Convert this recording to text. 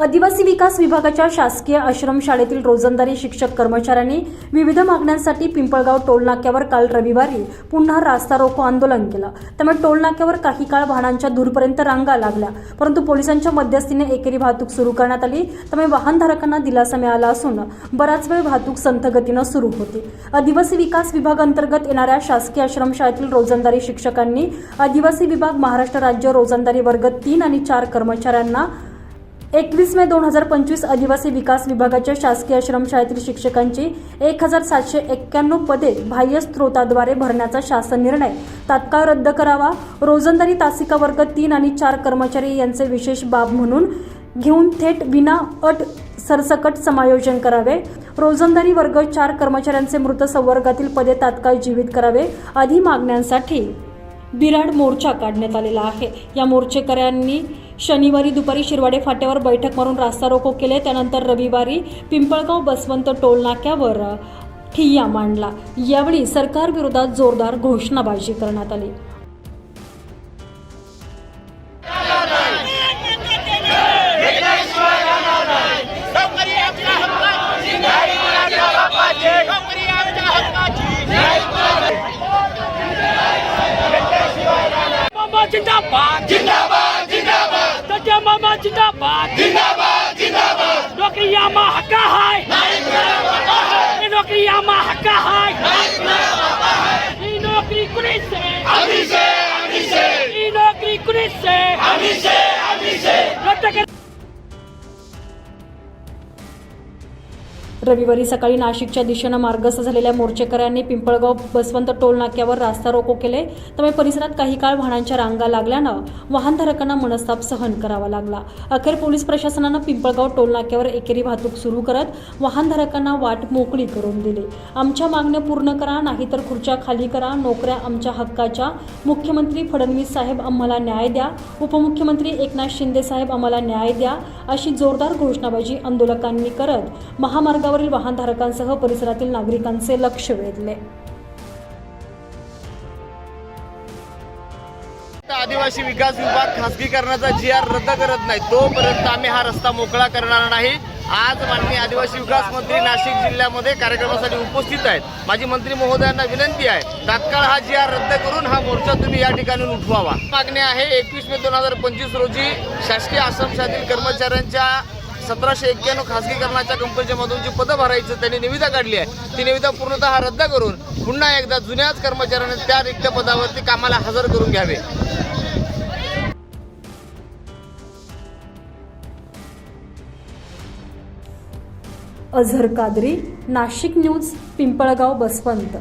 आदिवासी विकास विभागाच्या शासकीय आश्रमशाळेतील रोजंदारी शिक्षक कर्मचाऱ्यांनी विविध मागण्यांसाठी पिंपळगाव टोलनाक्यावर काल रविवारी पुन्हा रास्ता रोको आंदोलन केलं. त्यामुळे टोलनाक्यावर काही काळ वाहनांच्या दूरपर्यंत रांगा लागल्या. परंतु पोलिसांच्या मध्यस्थीने एकेरी वाहतूक सुरू करण्यात आली. त्यामुळे वाहनधारकांना दिलासा मिळाला असून बराच वेळ वाहतूक संथगतीनं सुरू होती. आदिवासी विकास विभाग अंतर्गत येणाऱ्या शासकीय आश्रमशाळेतील रोजंदारी शिक्षकांनी आदिवासी विभाग महाराष्ट्र राज्य रोजंदारी वर्ग तीन आणि चार कर्मचाऱ्यांना एकवीस मे दोन हजार पंचवीस आदिवासी विकास विभागाच्या शासकीय आश्रमशाळेतील शिक्षकांची एक हजार सातशे एक्क्याण्णव पदे बाह्य स्त्रोताद्वारे भरण्याचा शासन निर्णय. तात्काळ रद्द करावा. रोजंदारी तासिका वर्ग तीन आणि चार कर्मचारी यांचे विशेष बाब म्हणून घेऊन थेट विना अट सरसकट समायोजन करावे. रोजंदारी वर्ग चार कर्मचाऱ्यांचे मृत संवर्गातील पदे तात्काळ जीवित करावे आदी मागण्यांसाठी बिराड मोर्चा काढण्यात आलेला आहे. या मोर्चेकऱ्यांनी शनिवारी दुपारी शिरवाडे फाट्यावर बैठक मारून रास्ता रोको केले. त्यानंतर रविवारी पिंपळगाव बसवंत टोलनाक्यावर ठिय्या मांडला. यावेळी सरकारविरोधात जोरदार घोषणाबाजी करण्यात आली. मामा जिंदाबाद जिंदाबाद जिंदाबाद त्याच्या मामा जिंदाबाद जिंदाबाद जिंदाबाद नोकरी आम्हा हक्का हाय नाही कुणाला बाबा आहे, ही नोकरी आम्हा हक्का हाय नाही कुणाला बाबा आहे. ही नोकरी कुणीच से आम्ही से आम्ही से ही नोकरी कुणीच से आम्ही से आम्ही से रविवारी सकाळी नाशिकच्या दिशेनं मार्गस्थ झालेल्या मोर्चेकऱ्यांनी पिंपळगाव बसवंत टोल नाक्यावर रास्ता रोको केले. त्यामुळे परिसरात काही काळ वाहनांच्या रांगा लागल्यानं वाहनधारकांना मनस्ताप सहन करावा लागला. अखेर पोलीस प्रशासनानं पिंपळगाव टोल नाक्यावर एकेरी वाहतूक सुरू करत वाहनधारकांना वाट मोकळी करून दिली. आमच्या मागण्या पूर्ण करा नाहीतर खुर्च्या खाली करा नोकऱ्या आमच्या हक्काच्या. मुख्यमंत्री फडणवीस साहेब आम्हाला न्याय द्या. उपमुख्यमंत्री एकनाथ शिंदे साहेब आम्हाला न्याय द्या अशी जोरदार घोषणाबाजी आंदोलकांनी करत रस्त्यावरील वाहनधारकांसह परिसरातील नागरिकांचे लक्ष वेधले. आदिवासी विकास विभाग खासगीकरणाचा जी आर रद्द करत नाही तोपर्यंत आम्ही हा रस्ता मोकळा करणार नाही. आज माननीय आदिवासी विकास मंत्री नाशिक जिल्ह्यामध्ये कार्यक्रमासाठी उपस्थित आहेत. माझी मंत्री महोदयांना विनंती आहे तात्काळ हा जी आर रद्द करून हा मोर्चा तुम्ही या ठिकाणी उठवावा. मागणी आहे एकवीस मे दोन हजार पंचवीस रोजी शासकीय आश्रमशातील कर्मचाऱ्यांच्या सतराशे एक्क्याण्णव खासगीकरणाच्या कंपनीच्या मधून जी पदं भरायचं त्यांनी निविदा काढली आहे. ती निविदा पूर्णतः रद्द करून पुन्हा एकदा जुन्याच कर्मचाऱ्यांनी त्या रिक्त पदावरती कामाला हजर करून घ्यावे. अझर कादरी नाशिक न्यूज पिंपळगाव बसवंत.